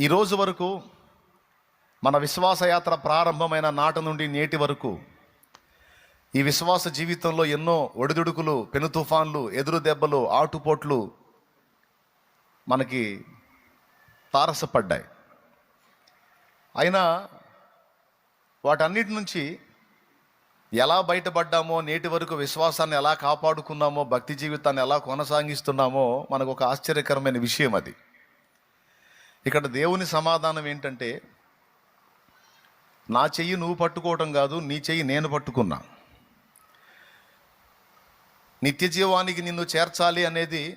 ఈరోజు వరకు మన విశ్వాసయాత్ర ప్రారంభమైన నాటి నుండి నేటి వరకు ఈ విశ్వాస జీవితంలో ఎన్నో ఒడిదుడుకులు పెను తుఫాన్లు ఎదురు దెబ్బలు ఆటుపోట్లు మనకి తారసపడ్డాయి. అయినా వాటన్నిటి నుంచి ఎలా బయటపడ్డామో నేటి వరకు విశ్వాసాన్ని ఎలా కాపాడుకున్నామో భక్తి జీవితాన్ని ఎలా కొనసాగిస్తున్నామో మనకు ఒక ఆశ్చర్యకరమైన విషయం అది. ఇక్కడ దేవుని సమాధానం ఏంటంటే నా చెయ్యి నువ్వు పట్టుకోవటం కాదు నీ చెయ్యి నేను పట్టుకున్నా. నిత్య జీవానికి నిన్ను చేర్చాలి అనేది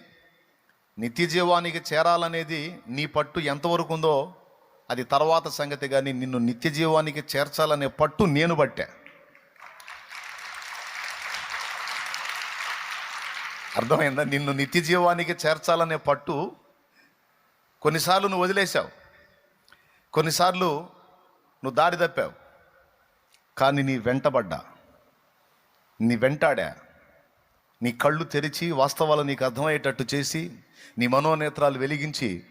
నిత్య జీవానికి చేరాలనేది నీ పట్టు ఎంతవరకు ఉందో అది తర్వాత సంగతి కానీ నిన్ను నిత్య జీవానికి చేర్చాలనే పట్టు నేను పట్టా. అర్థమైందా? నిన్ను నిత్య జీవానికి చేర్చాలనే పట్టు కొన్నిసార్లు నువ్వు వదిలేసావు కొన్నిసార్లు నువ్వు దారి తప్పావు. కానీ నీ వెంటబడ్డా. నీ వెంటాడా. నీ కళ్ళు తెరిచి వాస్తవాలు నీకు అర్థమయ్యేటట్టు చేసి నీ మనోనేత్రాలు వెలిగించి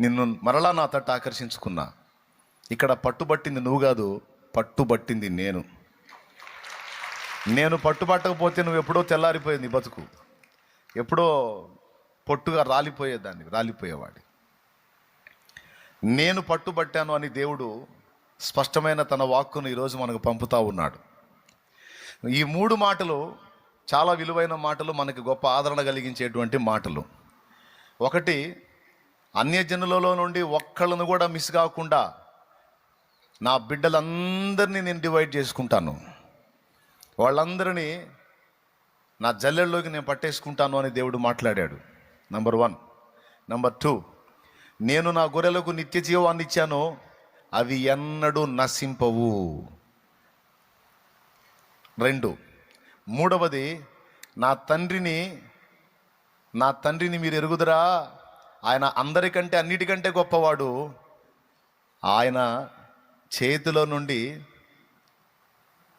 నిన్ను మరలా నా తట్టు ఆకర్షించుకున్నా. ఇక్కడ పట్టుబట్టింది నువ్వు కాదు పట్టుబట్టింది నేను. నేను పట్టుబట్టకపోతే నువ్వు ఎప్పుడో తెల్లారిపోయింది నీ బతుకు. ఎప్పుడో పొట్టుగా రాలిపోయేదాన్ని రాలిపోయేవాడి నేను పట్టుబట్టాను అని దేవుడు స్పష్టమైన తన వాక్కును ఈరోజు మనకు పంపుతా ఉన్నాడు. ఈ మూడు మాటలు చాలా విలువైన మాటలు మనకి గొప్ప ఆదరణ కలిగించేటువంటి మాటలు. ఒకటి అన్యజనులలో నుండి ఒక్కళ్ళను కూడా మిస్ కాకుండా నా బిడ్డలందరినీ నేను డివైడ్ చేసుకుంటాను. వాళ్ళందరినీ నా జల్లెల్లోకి నేను పట్టేసుకుంటాను అని దేవుడు మాట్లాడాడు. నంబర్ వన్ నంబర్ టూ నేను నా గొర్రెలకు నిత్య జీవాన్ని ఇచ్చాను అవి ఎన్నడూ నశింపవు. రెండు. మూడవది నా తండ్రిని నా తండ్రిని మీరు ఎరుగుదరా? ఆయన అందరికంటే అన్నిటికంటే గొప్పవాడు. ఆయన చేతిలో నుండి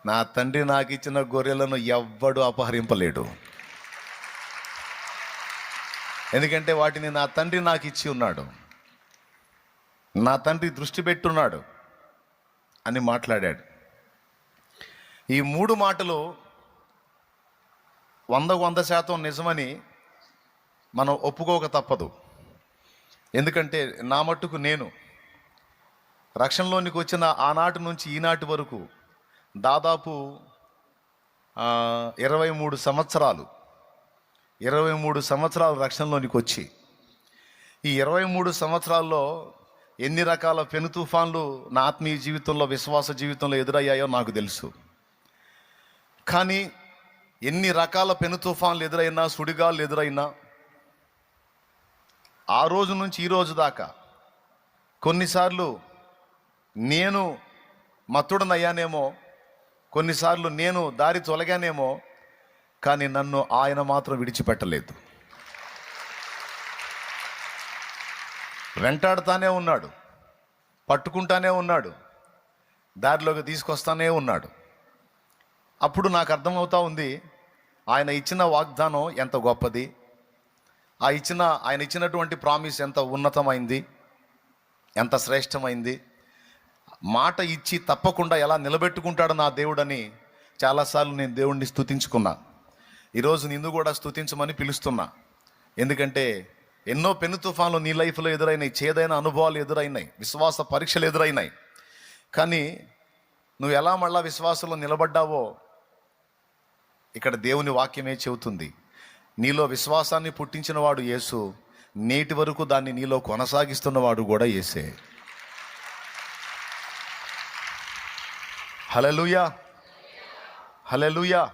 నా తండ్రి నాకు ఇచ్చిన గొర్రెలను ఎవ్వడు అపహరింపలేడు. ఎందుకంటే వాటిని నా తండ్రి నాకు ఇచ్చి ఉన్నాడు. నా తండ్రి దృష్టి పెట్టున్నాడు అని మాట్లాడాడు. ఈ మూడు మాటలు వంద వంద శాతం నిజమని మనం ఒప్పుకోక తప్పదు. ఎందుకంటే నా మట్టుకు నేను రక్షణలోనికి వచ్చిన ఆనాటి నుంచి ఈనాటి వరకు దాదాపు ఇరవై మూడు సంవత్సరాలు ఇరవై మూడు సంవత్సరాలు రక్షణలోనికి వచ్చి ఈ ఇరవై మూడు సంవత్సరాల్లో ఎన్ని రకాల పెను తుఫాన్లు నా ఆత్మీయ జీవితంలో విశ్వాస జీవితంలో ఎదురయ్యాయో నాకు తెలుసు. కానీ ఎన్ని రకాల పెను తుఫాన్లు ఎదురైనా సుడిగాలు ఎదురైనా ఆ రోజు నుంచి ఈ రోజు దాకా కొన్నిసార్లు నేను మత్తుడనయ్యానేమో కొన్నిసార్లు నేను దారి తొలగానేమో కానీ నన్ను ఆయన మాత్రం విడిచిపెట్టలేదు. వెంటాడుతానే ఉన్నాడు పట్టుకుంటానే ఉన్నాడు దారిలోకి తీసుకొస్తానే ఉన్నాడు. అప్పుడు నాకు అర్థమవుతా ఉంది ఆయన ఇచ్చిన వాగ్దానం ఎంత గొప్పది ఆ ఇచ్చిన ఆయన ఇచ్చినటువంటి ప్రామిస్ ఎంత ఉన్నతమైంది ఎంత శ్రేష్టమైంది మాట ఇచ్చి తప్పకుండా ఎలా నిలబెట్టుకుంటాడు నా దేవుడని చాలాసార్లు నేను దేవుణ్ణి స్థుతించుకున్నా ఈరోజు నిన్ను కూడా స్థుతించమని పిలుస్తున్నా. ఎందుకంటే ఎన్నో పెను తుఫాన్లు నీ లైఫ్లో ఎదురైనాయి చేదైన అనుభవాలు ఎదురైనాయి విశ్వాస పరీక్షలు ఎదురైనాయి. కానీ నువ్వు ఎలా మళ్ళా విశ్వాసంలో నిలబడ్డావో ఇక్కడ దేవుని వాక్యమే చెబుతుంది. నీలో విశ్వాసాన్ని పుట్టించిన వాడు యేసు నేటి వరకు దాన్ని నీలో కొనసాగిస్తున్నవాడు కూడా యేసే. హలలుయా హలలుయా